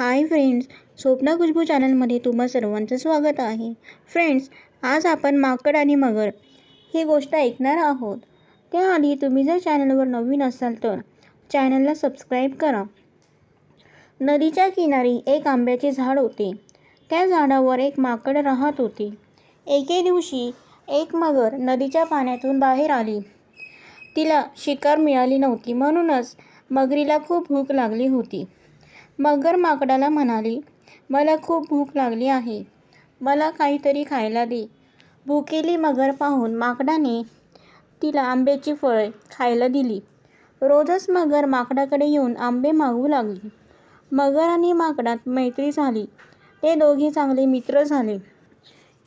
Hi friends Swapna Khushboo चॅनलमध्ये तुम्हा सर्वांचं स्वागत आहे. फ्रेंड्स आज आपण माकड आणि मगर ही गोष्ट ऐकणार आहोत. त्याआधी तुम्ही जर चॅनलवर नवीन असाल तर चॅनलला सबस्क्राईब करा. नदीच्या किनारी एक आंब्याचे झाड होते. त्या झाडावर एक माकड राहत होते. एके दिवशी एक मगर नदीच्या पाण्यातून बाहेर आली. तिला शिकार मिळाली नव्हती म्हणूनच मगरीला खूप भूक लागली होती. मगर माकडाला म्हणाली मला खूप भूक लागली आहे. मला काहीतरी खायला दे. भुकेली मगर पाहून माकडाने तिला आंब्याची फळे खायला दिली. रोजच मगर माकडाकडे येऊन आंबे मागू लागली. मगर आणि माकडात मैत्री झाली. ते दोघे चांगले मित्र झाले.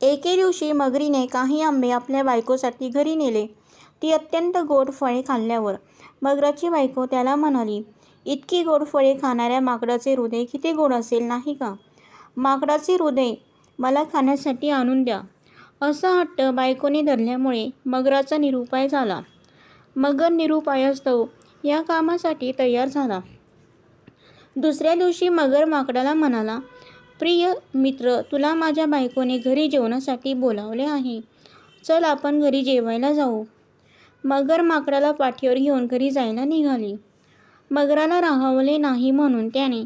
एके दिवशी मगरीने काही आंबे आपल्या बायकोसाठी घरी नेले. ती अत्यंत गोड फळे खाल्ल्यावर मगराची बायको त्याला म्हणाली इतकी गोड फळे खाणाऱ्या माकडाचे हृदय किती गोड असेल नाही का? माकडाचे हृदय मला खाण्यासाठी आणून द्या. असा हट्ट बायकोने धरल्यामुळे मगराचा निरुपाय झाला. मगर निरुपायस्तव या कामासाठी तयार झाला. दुसऱ्या दिवशी मगर माकडाला म्हणाला प्रिय मित्र तुला माझ्या बायकोने घरी जेवणासाठी बोलावले आहे. चल आपण घरी जेवायला जाऊ. मगर माकडाला पाठीवर घेऊन घरी जायला निघाली. मगराला राहावले नाही म्हणून त्याने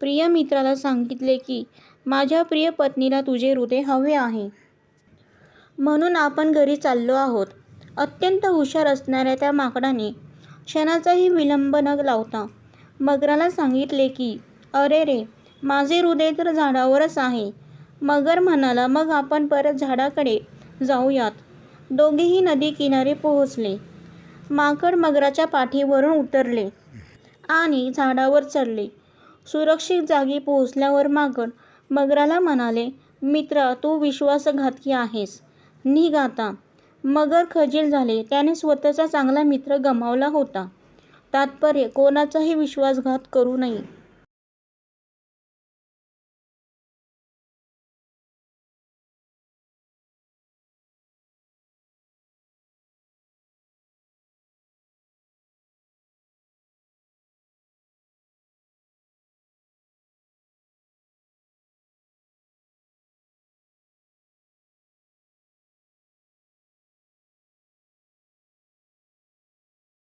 प्रिय मित्राला सांगितले की माझ्या प्रिय पत्नीला तुझे हृदय हवे आहे. म्हणून आपण घरी चाललो आहोत अत्यंत हुशार असणाऱ्या त्या माकडाने क्षणाचाही विलंब न लावता मगराला सांगितले की अरे रे माझे हृदय तर झाडावरच आहे. मगर म्हणाला मग आपण परत झाडाकडे जाऊयात दोघेही नदी किनारी पोहोचले. माकड मगराच्या पाठीवरून उतरले. आणि झाडावर चढले. सुरक्षित जागी पोहोचल्यावर माकड मगराला म्हणाले मित्रा तू विश्वासघातकी आहेस. निघ आता. मगर खजील झाले. त्याने स्वतःचा चांगला मित्र गमावला होता. तात्पर्य कोणाचाही विश्वासघात करू नये.